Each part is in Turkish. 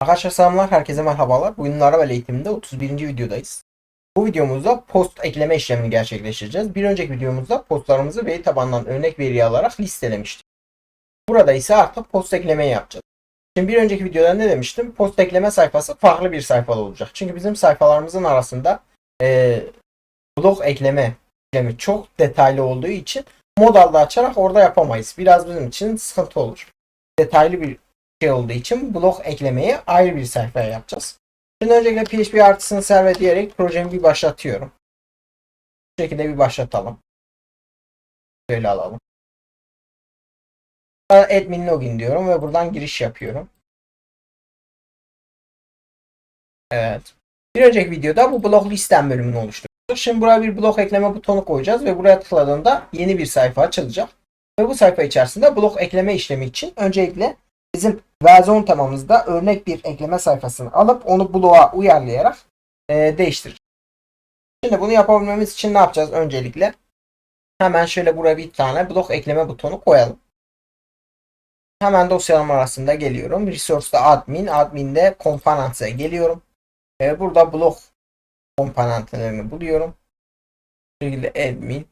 Arkadaşlar selamlar, herkese merhabalar. Bugün Laravel eğitiminde 31. videodayız. Bu videomuzda post ekleme işlemini gerçekleştireceğiz. Bir önceki videomuzda postlarımızı veri tabanından örnek veri alarak listelemiştik. Burada ise artık post eklemeyi yapacağız. Şimdi bir önceki videoda ne demiştim? Post ekleme sayfası farklı bir sayfada olacak. Çünkü bizim sayfalarımızın arasında e, blok ekleme işlemi çok detaylı olduğu için modalda açarak orada yapamayız. Biraz bizim için sıkıntı olur. Detaylı bir şey olduğu için blok eklemeyi ayrı bir sayfaya yapacağız. Şimdi öncelikle PHP artısını serve diyerek projemi bir başlatıyorum. Bu şekilde bir başlatalım. Böyle alalım. Admin login diyorum ve buradan giriş yapıyorum. Evet. Bir önceki videoda bu blok listem bölümünü oluşturduk. Şimdi buraya bir blok ekleme butonu koyacağız ve buraya tıkladığında yeni bir sayfa açılacak. Ve bu sayfa içerisinde blok ekleme işlemi için öncelikle bizim versiyon temamızda örnek bir ekleme sayfasını alıp onu bloğa uyarlayarak e, değiştireceğiz. Şimdi bunu yapabilmemiz için ne yapacağız öncelikle? Hemen şöyle buraya bir tane blok ekleme butonu koyalım. Hemen dosyalarım arasında geliyorum. Resource'da admin, admin'de components'e geliyorum. E, burada blok komponentlerini buluyorum. Bu şekilde admin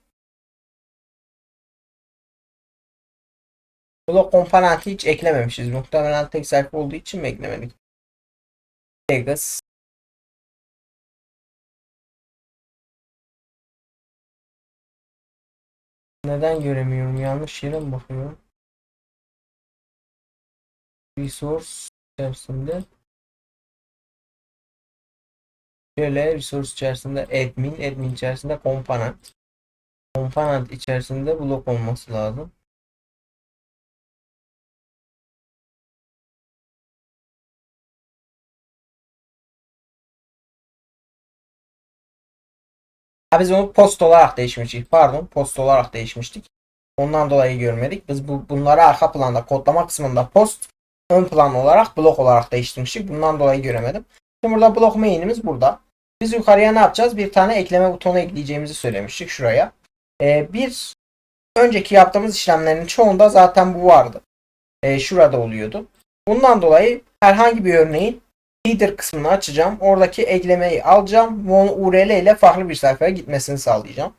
Blok komponenti hiç eklememişiz. Muhtemelen tek sayfa olduğu için mi eklemedik? Vegas. Neden göremiyorum? Yanlış yere mi bakıyorum? Resource içerisinde. Şöyle resource içerisinde admin, admin içerisinde component. Component içerisinde blok olması lazım. Biz onu post olarak değişmiştik. Pardon post olarak değişmiştik. Ondan dolayı görmedik. Biz bu, bunları arka planda kodlama kısmında post ön plan olarak blok olarak değiştirmiştik. Bundan dolayı göremedim. Şimdi burada blok main'imiz burada. Biz yukarıya ne yapacağız? Bir tane ekleme butonu ekleyeceğimizi söylemiştik şuraya. Ee, bir önceki yaptığımız işlemlerin çoğunda zaten bu vardı. Ee, şurada oluyordu. Bundan dolayı herhangi bir örneğin Header kısmını açacağım. Oradaki eklemeyi alacağım onu URL ile farklı bir sayfaya gitmesini sağlayacağım.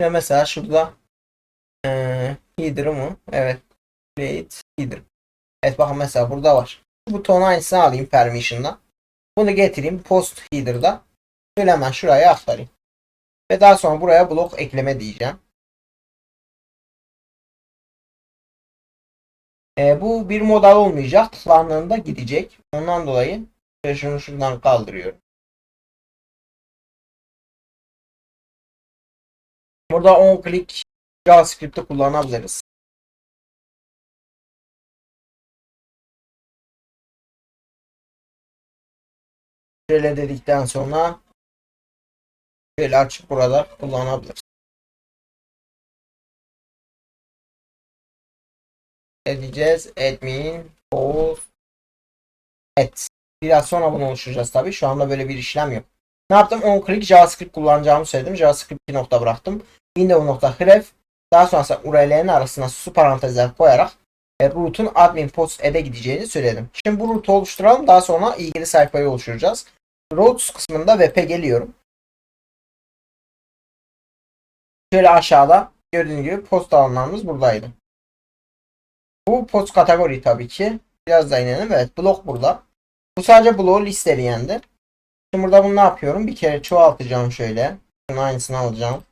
Ve mesela şurada ee, header'ı Evet. Create header. Evet bakın mesela burada var. Bu butonu aynısını alayım permission'la. Bunu getireyim post header'da. Şöyle hemen şuraya aktarayım. Ve daha sonra buraya blok ekleme diyeceğim. E, bu bir modal olmayacak. Tıklandığında gidecek. Ondan dolayı şunu şuradan kaldırıyorum. Burada on click JavaScript'i kullanabiliriz. Şöyle dedikten sonra şöyle açıp burada kullanabiliriz. Edeceğiz. Admin post et. Biraz sonra bunu oluşturacağız tabi. Şu anda böyle bir işlem yok. Ne yaptım? On click JavaScript kullanacağımı söyledim. JavaScript bir nokta bıraktım. Windows nokta href daha sonra URL'lerin arasına su parantezler koyarak e, root'un admin post ed'e gideceğini söyledim. Şimdi bu root'u oluşturalım. Daha sonra ilgili sayfayı oluşturacağız. Routes kısmında web'e geliyorum. Şöyle aşağıda gördüğünüz gibi post alanlarımız buradaydı. Bu post kategori tabii ki. Biraz da inelim. Evet blok burada. Bu sadece bloğu listeleyendi. Şimdi burada bunu ne yapıyorum? Bir kere çoğaltacağım şöyle. Şunun aynısını alacağım.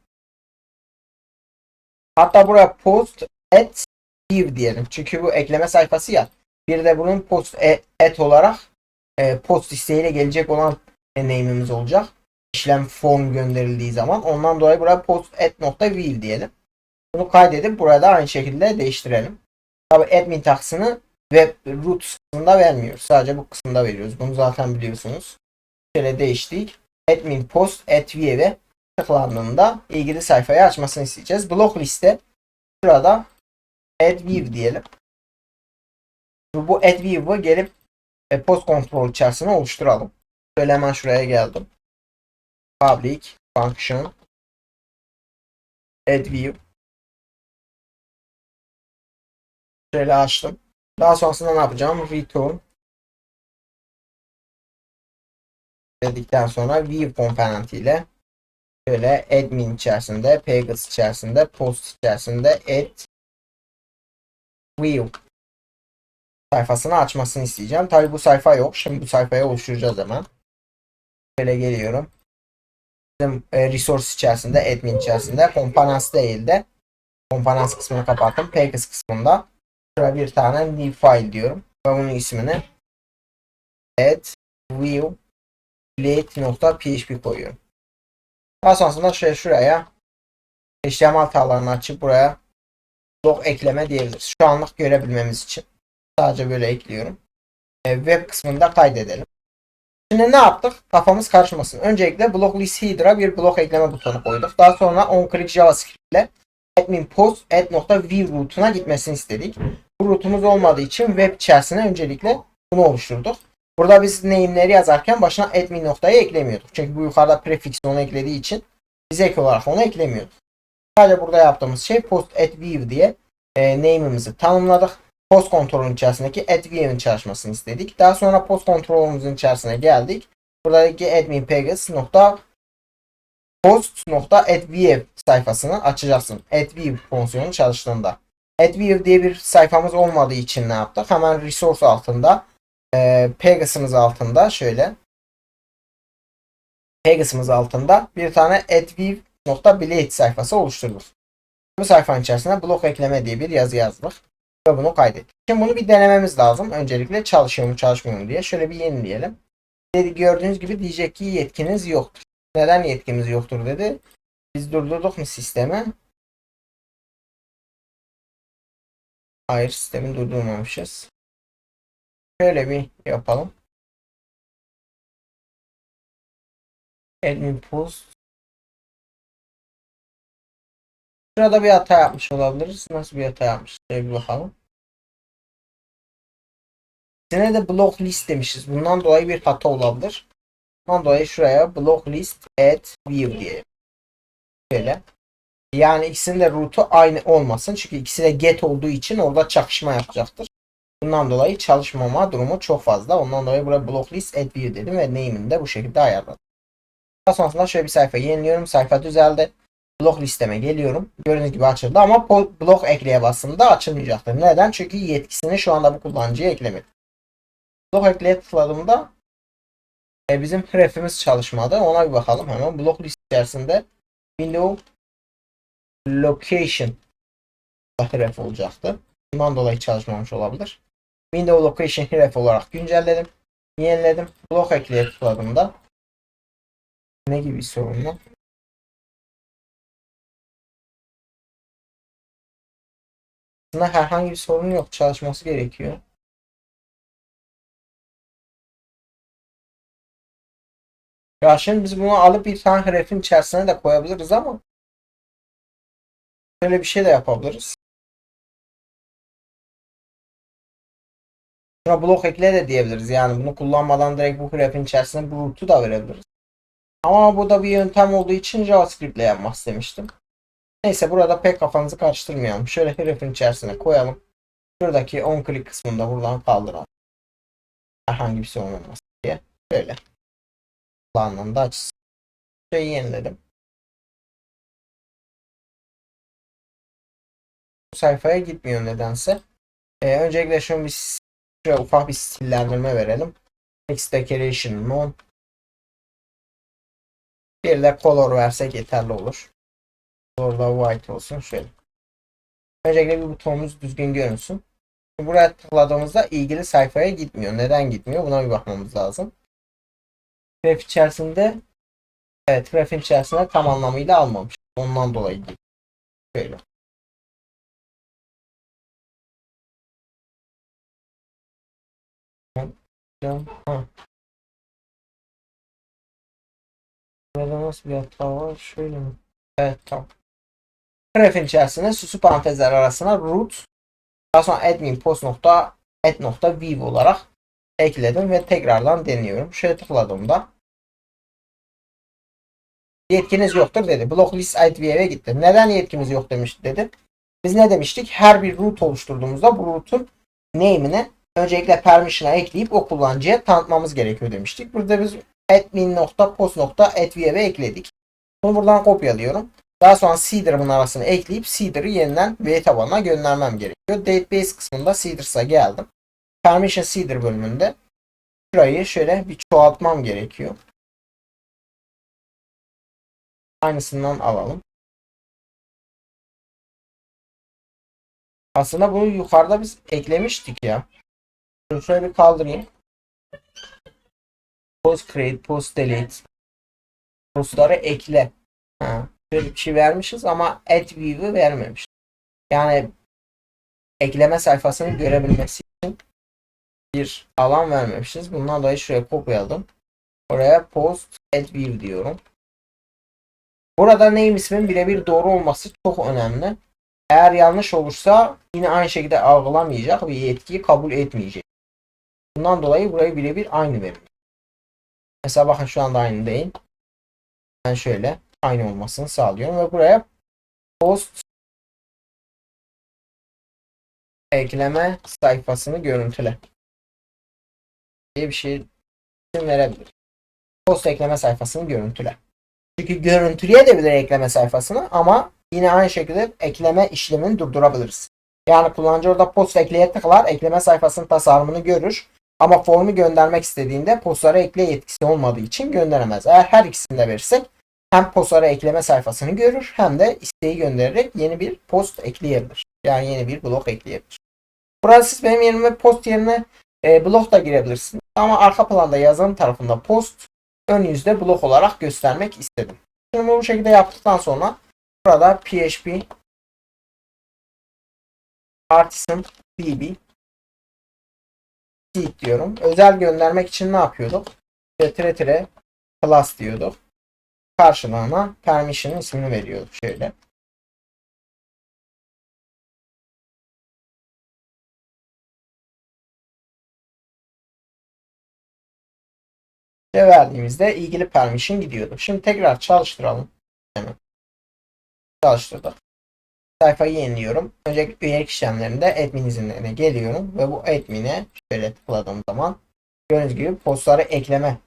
Hatta buraya post et view diyelim. Çünkü bu ekleme sayfası ya. Bir de bunun post et olarak e, post isteğiyle gelecek olan name'imiz olacak. İşlem form gönderildiği zaman. Ondan dolayı buraya post et nokta view diyelim. Bunu kaydedip burada aynı şekilde değiştirelim. Admin taksını web root kısmında vermiyoruz. Sadece bu kısımda veriyoruz. Bunu zaten biliyorsunuz. Şöyle değiştik. Admin post at view'e tıklandığında ilgili sayfayı açmasını isteyeceğiz. Blok liste şurada add view diyelim. Bu add view'ı gelip e, post kontrol içerisine oluşturalım. Şöyle hemen şuraya geldim. Public function add view Şöyle açtım. Daha sonrasında ne yapacağım? Return dedikten sonra view komponenti ile şöyle admin içerisinde, pages içerisinde, post içerisinde add view sayfasını açmasını isteyeceğim. Tabi bu sayfa yok. Şimdi bu sayfaya oluşturacağız hemen. Böyle geliyorum. Bizim e, resource içerisinde, admin içerisinde, components değil de components kısmını kapattım. Pages kısmında şuraya bir tane new file diyorum. Ve bunun ismini add view plate.php koyuyorum. Daha sonrasında şöyle şuraya HTML hatalarını açıp buraya blok ekleme diyebiliriz. Şu anlık görebilmemiz için. Sadece böyle ekliyorum. E, web kısmında kaydedelim. Şimdi ne yaptık? Kafamız karışmasın. Öncelikle block list header'a bir blok ekleme butonu koyduk. Daha sonra onClick JavaScript ile admin post add.view rootuna gitmesini istedik. Bu olmadığı için web içerisine öncelikle bunu oluşturduk. Burada biz name'leri yazarken başına admin noktayı eklemiyorduk. Çünkü bu yukarıda prefix onu eklediği için biz ek olarak onu eklemiyorduk. Sadece burada yaptığımız şey post at view diye e, name'imizi tanımladık. Post kontrolün içerisindeki at view'in çalışmasını istedik. Daha sonra post kontrolümüzün içerisine geldik. Buradaki admin pages nokta post nokta at view sayfasını açacaksın. At view fonksiyonu çalıştığında. View diye bir sayfamız olmadığı için ne yaptık? Hemen resource altında e, Pegasus'ımız altında şöyle Pegasus'ımız altında bir tane adview.blade sayfası oluşturduk. Bu sayfanın içerisine blok ekleme diye bir yazı yazdık. Ve bunu kaydettik. Şimdi bunu bir denememiz lazım. Öncelikle çalışıyor mu çalışmıyor mu diye. Şöyle bir yenileyelim. Dedi, gördüğünüz gibi diyecek ki yetkiniz yoktur. Neden yetkimiz yoktur dedi. Biz durdurduk mu sistemi? Hayır sistemi durdurmamışız. Şöyle bir yapalım. Admin post. Şurada bir hata yapmış olabiliriz. Nasıl bir hata yapmış? Şöyle bir bakalım. Yine de block list demişiz. Bundan dolayı bir hata olabilir. Bundan dolayı şuraya block list add view diyelim. Böyle. Yani ikisinin de root'u aynı olmasın. Çünkü ikisi de get olduğu için orada çakışma yapacaktır. Bundan dolayı çalışmama durumu çok fazla. Ondan dolayı buraya block list add view dedim ve name'ini de bu şekilde ayarladım. Daha sonrasında şöyle bir sayfa yeniliyorum. Sayfa düzeldi. Blok listeme geliyorum. Gördüğünüz gibi açıldı ama blok ekleye bastığımda açılmayacaktır. Neden? Çünkü yetkisini şu anda bu kullanıcıya eklemedim. Blok ekleye tıkladığımda e, bizim href'imiz çalışmadı. Ona bir bakalım hemen. Blok list içerisinde window location href olacaktı. Bundan dolayı çalışmamış olabilir. Window location href olarak güncelledim. Yeniledim. Blok ekleye tıkladığımda ne gibi sorun mu? Aslında herhangi bir sorun yok. Çalışması gerekiyor. Ya şimdi biz bunu alıp bir tane hrefin içerisine de koyabiliriz ama böyle bir şey de yapabiliriz. Buna blok ekle de diyebiliriz. Yani bunu kullanmadan direkt bu hrefin içerisine bu root'u da verebiliriz. Ama bu da bir yöntem olduğu için JavaScript ile yapmak istemiştim. Neyse burada pek kafanızı karıştırmayalım. Şöyle hrefin içerisine koyalım. Şuradaki on click kısmında buradan kaldıralım. Herhangi bir şey olmaması diye. Böyle. Kullanımda açsın. Şeyi yeniledim. Sayfaya gitmiyor nedense. Ee, öncelikle şunu bir şuraya ufak bir stillendirme verelim. Text Decoration None. Bir de color versek yeterli olur. Orada white olsun şöyle. Öncelikle bir butonumuz düzgün görünsün. Buraya tıkladığımızda ilgili sayfaya gitmiyor. Neden gitmiyor? Buna bir bakmamız lazım. Graf içerisinde evet grafin içerisinde tam anlamıyla almamış. Ondan dolayı gidiyor. Şöyle. Ha. Burada nasıl bir hata var? Şöyle mi? Evet tamam. Grafin içerisinde süslü parantezler arasına root daha sonra admin post nokta add nokta view olarak ekledim ve tekrardan deniyorum. Şöyle tıkladığımda yetkiniz yoktur dedi. Block list IDV'ye gitti. Neden yetkimiz yok demiş dedi. Biz ne demiştik? Her bir root oluşturduğumuzda bu root'un name'ini öncelikle permission'a ekleyip o kullanıcıya tanıtmamız gerekiyor demiştik. Burada biz admin.post.adview'e ekledik. Bunu buradan kopyalıyorum. Daha sonra Seeder'ın arasına ekleyip Seeder'ı yeniden veri tabanına göndermem gerekiyor. Database kısmında Seeder's'a geldim. Permission Seeder bölümünde şurayı şöyle bir çoğaltmam gerekiyor. Aynısından alalım. Aslında bunu yukarıda biz eklemiştik ya. Şöyle bir kaldırayım. Post create, post delete. Postları ekle. Ha, böyle bir şey vermişiz ama add view'u vermemiş. Yani ekleme sayfasını görebilmesi için bir alan vermemişiz. Bundan dolayı şuraya kopyaladım. Oraya post add view diyorum. Burada name ismin birebir doğru olması çok önemli. Eğer yanlış olursa yine aynı şekilde algılamayacak ve yetkiyi kabul etmeyecek. Bundan dolayı burayı birebir aynı verin. Mesela bakın şu anda aynı değil. Ben şöyle aynı olmasını sağlıyorum ve buraya post ekleme sayfasını görüntüle diye bir şey verebilir. Post ekleme sayfasını görüntüle. Çünkü görüntüleyebilir ekleme sayfasını ama yine aynı şekilde ekleme işlemini durdurabiliriz. Yani kullanıcı orada post ekleye tıklar, ekleme sayfasının tasarımını görür. Ama formu göndermek istediğinde postlara ekle yetkisi olmadığı için gönderemez. Eğer her ikisini de verirsek hem postlara ekleme sayfasını görür hem de isteği göndererek yeni bir post ekleyebilir. Yani yeni bir blok ekleyebilir. Burada siz benim yerime post yerine e, blok da girebilirsiniz. Ama arka planda yazılım tarafında post ön yüzde blok olarak göstermek istedim. Şimdi bu şekilde yaptıktan sonra burada PHP Artisan BB seed diyorum. Özel göndermek için ne yapıyorduk? Tire tire class diyorduk. Karşılığına permission ismini veriyorduk şöyle. ve verdiğimizde ilgili permission gidiyordu. Şimdi tekrar çalıştıralım. Çalıştırdık. Sayfayı yeniliyorum. Öncelikle üyelik işlemlerinde admin izinlerine geliyorum ve bu admin'e şöyle tıkladığım zaman gördüğünüz gibi postları ekleme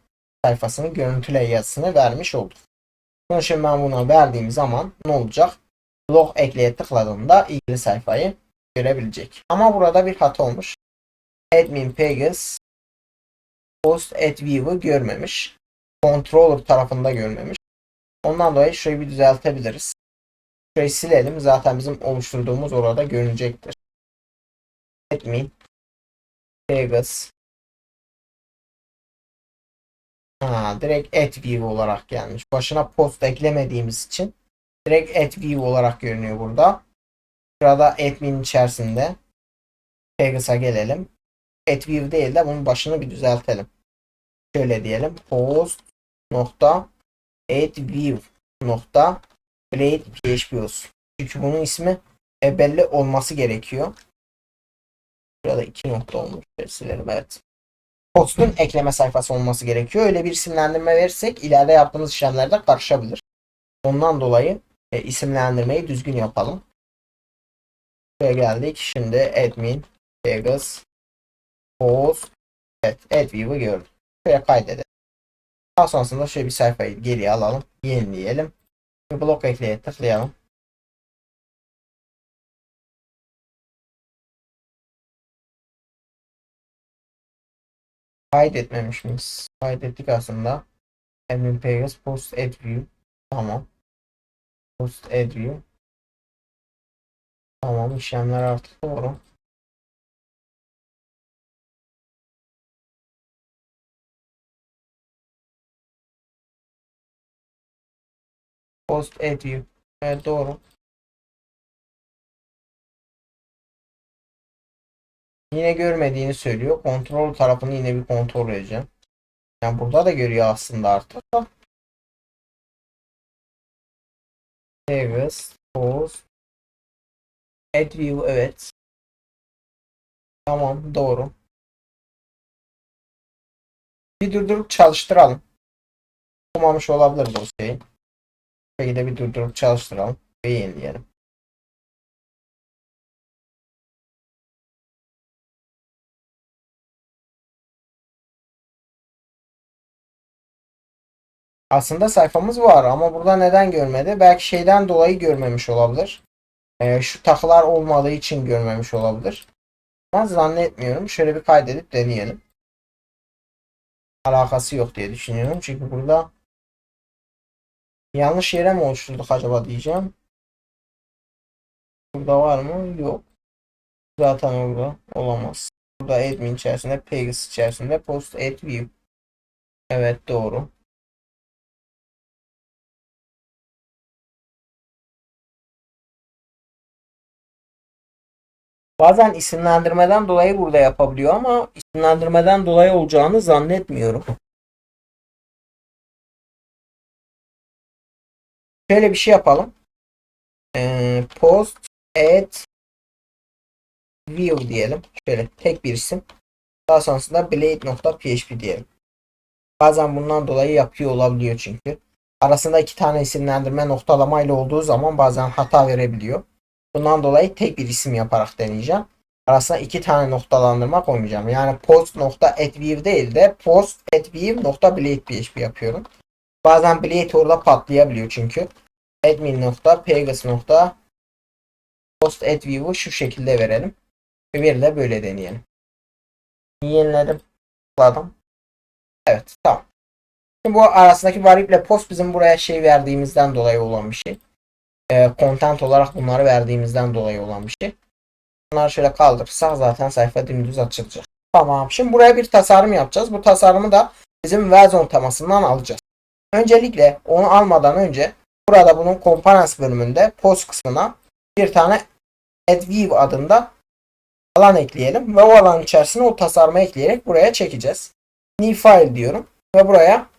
sayfasını görüntüle yazısını vermiş olduk. Sonra şimdi ben buna verdiğim zaman ne olacak? Blog ekleye tıkladığımda ilgili sayfayı görebilecek. Ama burada bir hata olmuş. Admin pages post at view'u görmemiş. Controller tarafında görmemiş. Ondan dolayı şurayı bir düzeltebiliriz. Şurayı silelim. Zaten bizim oluşturduğumuz orada görünecektir. Admin Pegas Ha, direkt at view olarak gelmiş. Başına post eklemediğimiz için direkt at view olarak görünüyor burada. Sırada admin içerisinde Pegas'a gelelim. At view değil de bunun başını bir düzeltelim. Şöyle diyelim. Post nokta add view nokta blade php olsun. Çünkü bunun ismi e, belli olması gerekiyor. Burada iki nokta olmuş. Silelim evet. Post'un ekleme sayfası olması gerekiyor. Öyle bir isimlendirme verirsek ileride yaptığımız işlemlerde karışabilir. Ondan dolayı e, isimlendirmeyi düzgün yapalım. Buraya geldik. Şimdi admin Vegas post evet add view'u gördüm. Şuraya kaydedelim. Daha sonrasında şöyle bir sayfayı geriye alalım. Yenileyelim. Blok ekleye tıklayalım. Kaydetmemiş miyiz? Kaydettik aslında. Admin Pages Post Add View. Tamam. Post Add View. Tamam işlemler artık doğru. Post View. Evet doğru. Yine görmediğini söylüyor. Kontrol tarafını yine bir kontrol edeceğim. Yani burada da görüyor aslında artık. Pages, Post, Add View evet. Tamam doğru. Bir durdurup çalıştıralım. Olmamış olabilir dosyayı. Kayıda bir durdurup çalıştıralım ve yenileyelim. Aslında sayfamız var ama burada neden görmedi? Belki şeyden dolayı görmemiş olabilir. Ee, şu takılar olmadığı için görmemiş olabilir. Ama zannetmiyorum. Şöyle bir kaydedip deneyelim. Alakası yok diye düşünüyorum. Çünkü burada yanlış yere mi oluşturduk acaba diyeceğim. Burada var mı? Yok. Zaten orada olamaz. Burada admin içerisinde, pages içerisinde post add view. Evet doğru. Bazen isimlendirmeden dolayı burada yapabiliyor ama isimlendirmeden dolayı olacağını zannetmiyorum. Şöyle bir şey yapalım. Ee, post add view diyelim. Şöyle tek bir isim. Daha sonrasında blade.php diyelim. Bazen bundan dolayı yapıyor olabiliyor çünkü. Arasında iki tane isimlendirme noktalamayla olduğu zaman bazen hata verebiliyor. Bundan dolayı tek bir isim yaparak deneyeceğim. Arasına iki tane noktalandırma koymayacağım. Yani post.addview değil de post.addview.blade.php yapıyorum. Bazen blade orada patlayabiliyor çünkü. admin.pegas. post addview'u şu şekilde verelim. Ve bir de böyle deneyelim. Yeniledim. Tıkladım. Evet tamam. Şimdi bu arasındaki variable post bizim buraya şey verdiğimizden dolayı olan bir şey. E, content olarak bunları verdiğimizden dolayı olan bir şey. Bunları şöyle kaldırırsak zaten sayfa dümdüz açılacak. Tamam. Şimdi buraya bir tasarım yapacağız. Bu tasarımı da bizim version temasından alacağız. Öncelikle onu almadan önce burada bunun components bölümünde post kısmına bir tane add view adında alan ekleyelim ve o alan içerisine o tasarımı ekleyerek buraya çekeceğiz. New file diyorum ve buraya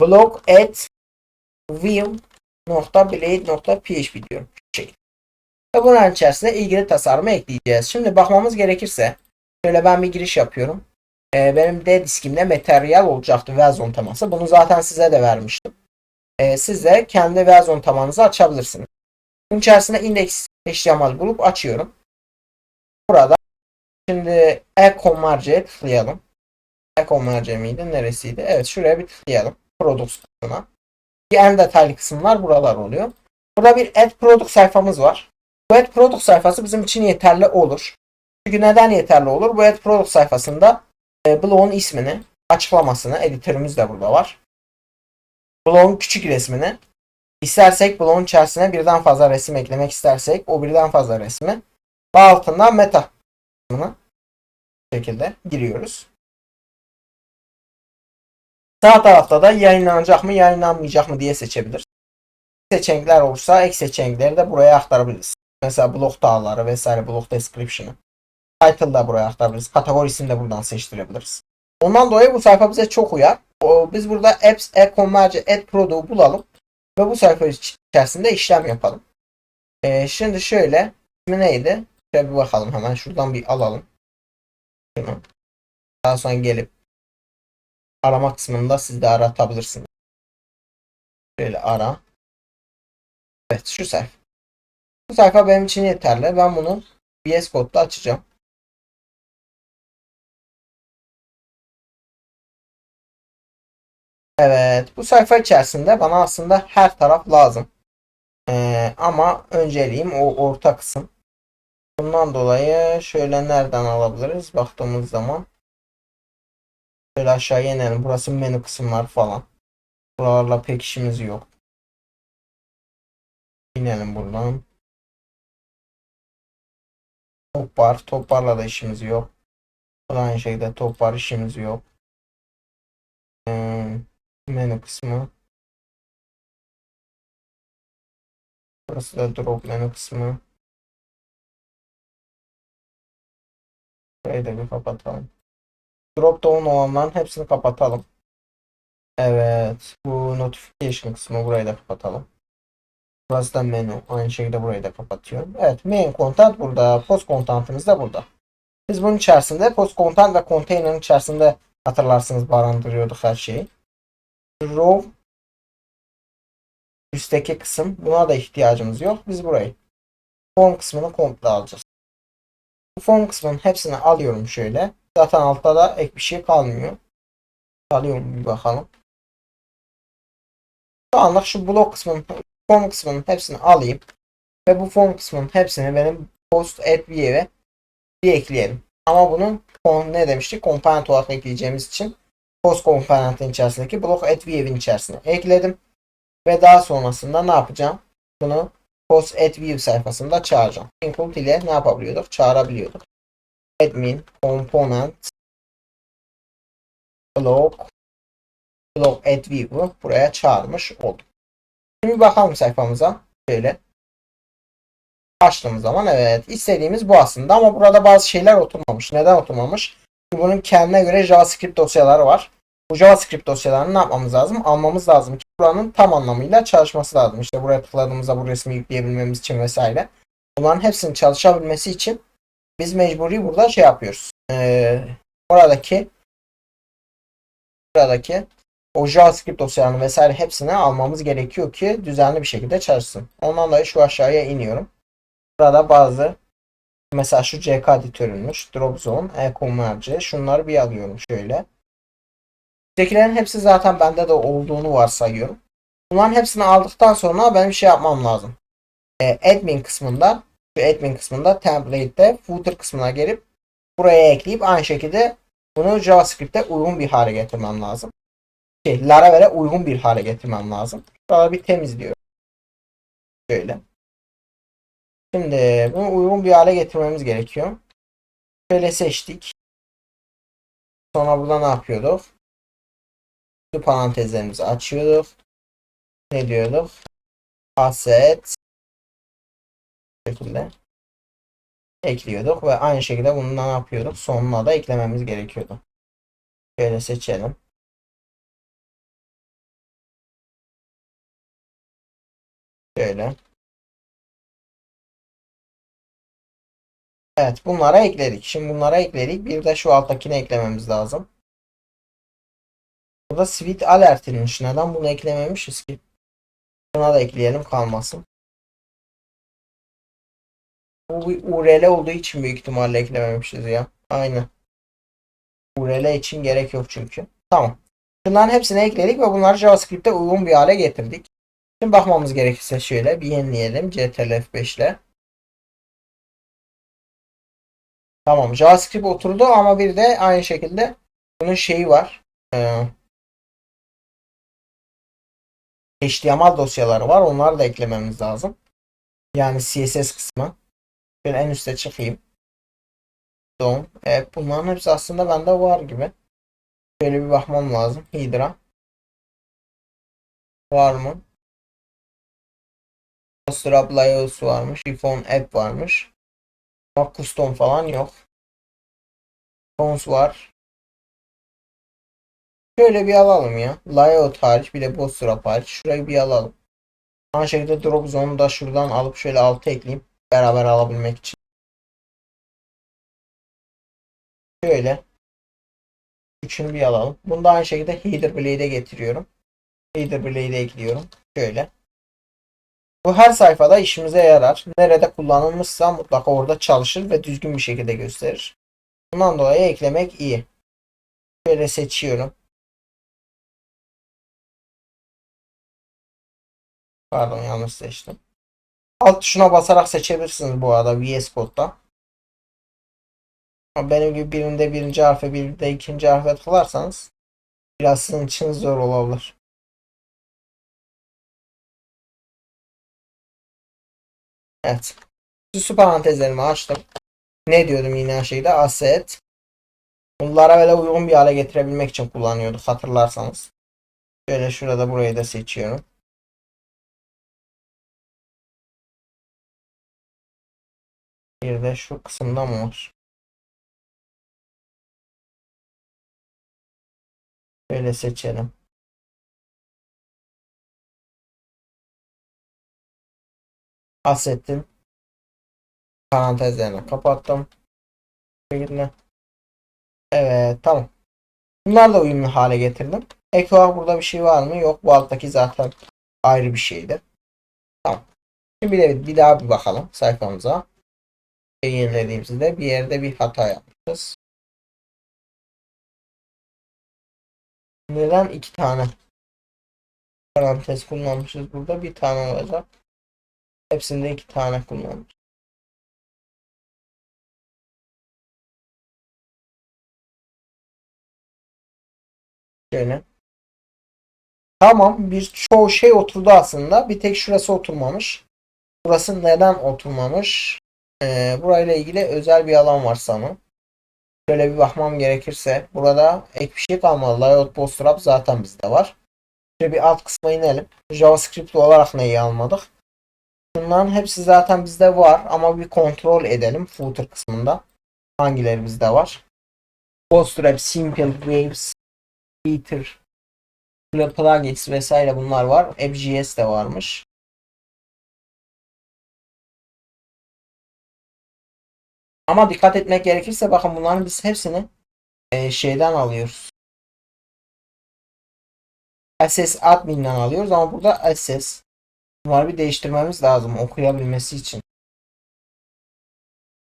blog add view.blade.php diyorum. Şey. Ve bunun içerisine ilgili tasarımı ekleyeceğiz. Şimdi bakmamız gerekirse şöyle ben bir giriş yapıyorum. Ee, benim D diskimde materyal olacaktı version teması. Bunu zaten size de vermiştim. Ee, siz de kendi version temanızı açabilirsiniz. Bunun içerisine index HTML bulup açıyorum. Burada şimdi e-commerce'ye tıklayalım. E-commerce miydi? Neresiydi? Evet şuraya bir tıklayalım. Products kısmına. En detaylı kısımlar buralar oluyor. Burada bir Add Product sayfamız var. Bu Add Product sayfası bizim için yeterli olur. Çünkü neden yeterli olur? Bu Add Product sayfasında e, blog'un ismini, açıklamasını, editörümüz de burada var. Blog'un küçük resmini, istersek blog'un içerisine birden fazla resim eklemek istersek o birden fazla resmi ve altından meta kısmını şekilde giriyoruz. Sağ tarafta da yayınlanacak mı yayınlanmayacak mı diye seçebiliriz. Seçenekler olursa ek seçenekleri de buraya aktarabiliriz. Mesela blok dağları vesaire blok description'ı. Title da buraya aktarabiliriz. Kategorisini de buradan seçtirebiliriz. Ondan dolayı bu sayfa bize çok uyar. Biz burada apps, e-commerce, add product'u bulalım. Ve bu sayfa içerisinde işlem yapalım. Ee, şimdi şöyle. ismi neydi? Şöyle bir bakalım hemen. Şuradan bir alalım. Daha sonra gelip arama kısmında siz de aratabilirsiniz. Şöyle ara. Evet şu sayfa. Bu sayfa benim için yeterli. Ben bunu VS Code'da açacağım. Evet bu sayfa içerisinde bana aslında her taraf lazım. Ee, ama önceliğim o orta kısım. Bundan dolayı şöyle nereden alabiliriz baktığımız zaman. Şöyle aşağıya inelim. Burası menü kısımlar falan. Buralarla pek işimiz yok. İnelim buradan. Top var. Top barla da işimiz yok. Aynı şekilde top var işimiz yok. Menü kısmı. Burası da drop menü kısmı. Burayı da bir kapatalım. Drop down olanların hepsini kapatalım. Evet. Bu notification kısmı burayı da kapatalım. Burası da menü. Aynı şekilde burayı da kapatıyorum. Evet. Main content burada. Post content'ımız da burada. Biz bunun içerisinde post content ve container'ın içerisinde hatırlarsınız barındırıyorduk her şeyi. Row üstteki kısım. Buna da ihtiyacımız yok. Biz burayı form kısmını komple alacağız. Bu form kısmının hepsini alıyorum şöyle. Zaten altta da ek bir şey kalmıyor. Alıyorum bir bakalım. Şu anlık şu blok kısmının form kısmının hepsini alayım. Ve bu form kısmının hepsini benim post add view'e bir ekleyelim. Ama bunun ne demiştik? Komponent olarak ekleyeceğimiz için post komponentin içerisindeki block add view'in içerisine ekledim. Ve daha sonrasında ne yapacağım? Bunu post add view sayfasında çağıracağım. Include ile ne yapabiliyorduk? Çağırabiliyorduk. Admin component block block add view'u buraya çağırmış oldum. Şimdi bakalım sayfamıza. Şöyle açtığımız zaman evet istediğimiz bu aslında ama burada bazı şeyler oturmamış. Neden oturmamış? Bunun kendine göre JavaScript dosyaları var. Bu JavaScript dosyalarını ne yapmamız lazım? Almamız lazım ki buranın tam anlamıyla çalışması lazım. İşte buraya tıkladığımızda bu resmi yükleyebilmemiz için vesaire. Bunların hepsinin çalışabilmesi için biz mecburi burada şey yapıyoruz. Ee, oradaki buradaki o JavaScript dosyalarını vesaire hepsini almamız gerekiyor ki düzenli bir şekilde çalışsın. Ondan dolayı şu aşağıya iniyorum. Burada bazı mesela şu CK editörünmüş. Dropzone, e-commerce şunları bir alıyorum şöyle. Buradakilerin hepsi zaten bende de olduğunu varsayıyorum. Bunların hepsini aldıktan sonra benim şey yapmam lazım. E, admin kısmında şu admin kısmında template'de footer kısmına gelip buraya ekleyip aynı şekilde bunu JavaScript'te uygun bir hale getirmem lazım. Şey, Laravel'e uygun bir hale getirmem lazım. Şurada bir temizliyorum. Şöyle. Şimdi bunu uygun bir hale getirmemiz gerekiyor. Şöyle seçtik. Sonra burada ne yapıyorduk? Şu parantezlerimizi açıyorduk. Ne diyorduk? Asset şekilde ekliyorduk ve aynı şekilde bunu ne yapıyorduk? Sonuna da eklememiz gerekiyordu. Şöyle seçelim. Şöyle. Evet bunlara ekledik. Şimdi bunlara ekledik. Bir de şu alttakine eklememiz lazım. Burada Sweet alertilmiş. Neden bunu eklememişiz ki? Buna da ekleyelim kalmasın. Bu bir URL olduğu için büyük ihtimalle eklememişiz ya. Aynı. URL için gerek yok çünkü. Tamam. Bunların hepsini ekledik ve bunları JavaScript'te uygun bir hale getirdik. Şimdi bakmamız gerekirse şöyle bir yenileyelim CTRL F5 ile. Tamam JavaScript oturdu ama bir de aynı şekilde bunun şeyi var. Ee, HTML dosyaları var. Onları da eklememiz lazım. Yani CSS kısmı. Ben en üste çıkayım. Dom. Evet bunların hepsi aslında bende var gibi. Şöyle bir bakmam lazım. Hydra. Var mı? Bootstrap Layouts varmış. iPhone App varmış. Bak custom falan yok. Tons var. Şöyle bir alalım ya. Layout hariç bir de Bootstrap hariç. Şurayı bir alalım. Aynı şekilde Drop Zone'u da şuradan alıp şöyle alta ekleyeyim. Beraber alabilmek için. Şöyle. Üçünü bir alalım. Bunu da aynı şekilde Header Blade'e getiriyorum. Header Blade'e ekliyorum. Şöyle. Bu her sayfada işimize yarar. Nerede kullanılmışsa mutlaka orada çalışır ve düzgün bir şekilde gösterir. Bundan dolayı eklemek iyi. Şöyle seçiyorum. Pardon yanlış seçtim. Alt tuşuna basarak seçebilirsiniz bu arada VS Code'da. Ama benim gibi birinde birinci harfe birinde ikinci harfe tıklarsanız biraz sizin için zor olabilir. Evet. Süslü parantezlerimi açtım. Ne diyordum yine şeyde? Asset. Bunlara böyle uygun bir hale getirebilmek için kullanıyorduk hatırlarsanız. Şöyle şurada burayı da seçiyorum. Bir de şu kısımda mı var? Şöyle seçelim. Asset'in parantezlerini kapattım. Evet tamam. Bunlar da uyumlu hale getirdim. Ek olarak burada bir şey var mı? Yok. Bu alttaki zaten ayrı bir şeydi. Tamam. Şimdi bir, de, bir daha bir bakalım sayfamıza. Yenilediğimizde bir yerde bir hata yapmışız. Neden iki tane parantez kullanmışız burada. Bir tane olacak. Hepsinde iki tane kullanmış. Şöyle. Tamam bir çoğu şey oturdu aslında. Bir tek şurası oturmamış. Burası neden oturmamış? Ee, burayla ilgili özel bir alan var sanırım. Şöyle bir bakmam gerekirse burada ek bir şey kalmadı. Layout Bootstrap zaten bizde var. Şöyle bir alt kısma inelim. JavaScript olarak neyi almadık? Bunların hepsi zaten bizde var ama bir kontrol edelim footer kısmında. Hangileri bizde var? Bootstrap, Simple, Waves, Feature, Plugins vesaire bunlar var. App.js de varmış. Ama dikkat etmek gerekirse bakın bunların biz hepsini e, şeyden alıyoruz. SS admin'den alıyoruz ama burada SS Bunları bir değiştirmemiz lazım okuyabilmesi için.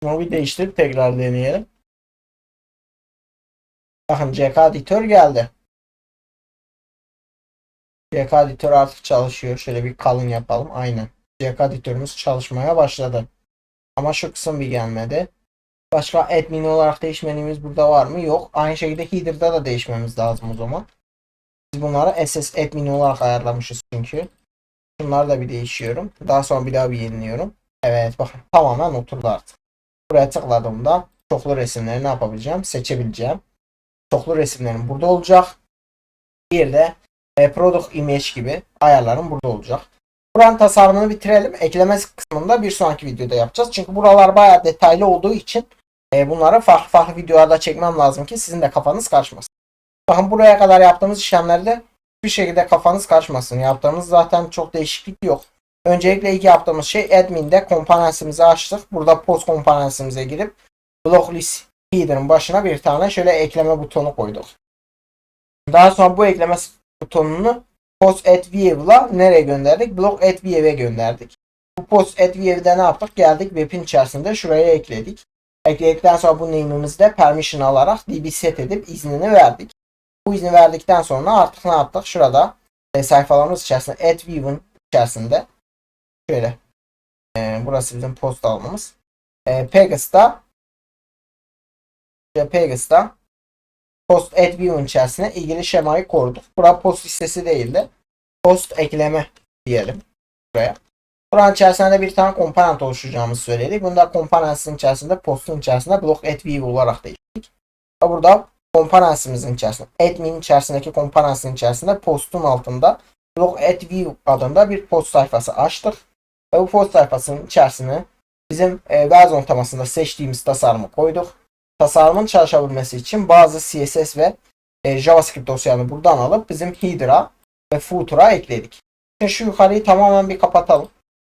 Bunu bir değiştirip tekrar deneyelim. Bakın CK editör geldi. CK editör artık çalışıyor. Şöyle bir kalın yapalım. Aynen. CK editörümüz çalışmaya başladı. Ama şu kısım bir gelmedi. Başka admin olarak değişmenimiz burada var mı? Yok. Aynı şekilde header'da da değişmemiz lazım o zaman. Biz bunları SS admin olarak ayarlamışız çünkü. Bunları da bir değişiyorum. Daha sonra bir daha bir yeniliyorum. Evet bakın tamamen oturdu artık. Buraya tıkladığımda çoklu resimleri ne yapabileceğim? Seçebileceğim. Çoklu resimlerim burada olacak. Bir de e, product image gibi ayarlarım burada olacak. Buranın tasarımını bitirelim. Ekleme kısmında bir sonraki videoda yapacağız. Çünkü buralar bayağı detaylı olduğu için e, bunları farklı farklı videolarda çekmem lazım ki sizin de kafanız karışmasın. Bakın buraya kadar yaptığımız işlemlerde bir şekilde kafanız karışmasın. Yaptığımız zaten çok değişiklik yok. Öncelikle ilk yaptığımız şey admin'de komponensimizi açtık. Burada post komponensimize girip block list header'ın başına bir tane şöyle ekleme butonu koyduk. Daha sonra bu ekleme butonunu post at view'la nereye gönderdik? Block at view'e gönderdik. Bu post at view'de ne yaptık? Geldik web'in içerisinde şuraya ekledik. Ekledikten sonra bu name'imizi de permission alarak db set edip iznini verdik. Bu izni verdikten sonra artık ne yaptık? Şurada e, sayfalarımız içerisinde AdView'un içerisinde şöyle e, burası bizim post almamız. E, Pegasus'ta Pegasus'ta post AdView'un içerisine ilgili şemayı koruduk. Bura post listesi değil de post ekleme diyelim buraya. Buranın içerisinde bir tane komponent oluşturacağımızı söyledik. Bunda komponentin içerisinde postun içerisinde block AdView olarak değiştirdik. Burada komponensimizin içerisinde, admin içerisindeki komponensin içerisinde postun altında blog at view adında bir post sayfası açtık. Ve bu post sayfasının içerisine bizim e, version tamasında seçtiğimiz tasarımı koyduk. Tasarımın çalışabilmesi için bazı CSS ve e, JavaScript dosyalarını buradan alıp bizim header'a ve footer'a ekledik. Şimdi şu yukarıyı tamamen bir kapatalım.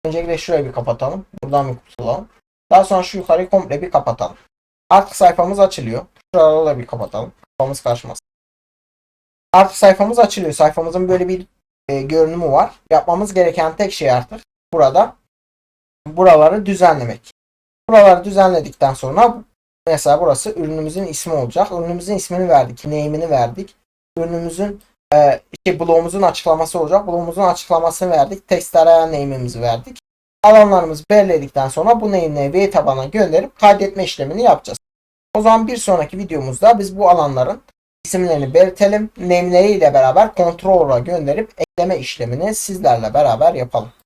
Öncelikle şurayı bir kapatalım. Buradan bir kurtulalım. Daha sonra şu yukarıyı komple bir kapatalım. Artık sayfamız açılıyor. Şuraları bir kapatalım. Kafamız karışmasın. Artık sayfamız açılıyor. Sayfamızın böyle bir e, görünümü var. Yapmamız gereken tek şey artık burada buraları düzenlemek. Buraları düzenledikten sonra mesela burası ürünümüzün ismi olacak. Ürünümüzün ismini verdik. Name'ini verdik. Ürünümüzün e, işte blogumuzun açıklaması olacak. Blogumuzun açıklamasını verdik. Text arayan name'imizi verdik. Alanlarımızı belirledikten sonra bu name'leri veri tabana gönderip kaydetme işlemini yapacağız. O zaman bir sonraki videomuzda biz bu alanların isimlerini belirtelim. Name'leriyle beraber kontrol'a gönderip ekleme işlemini sizlerle beraber yapalım.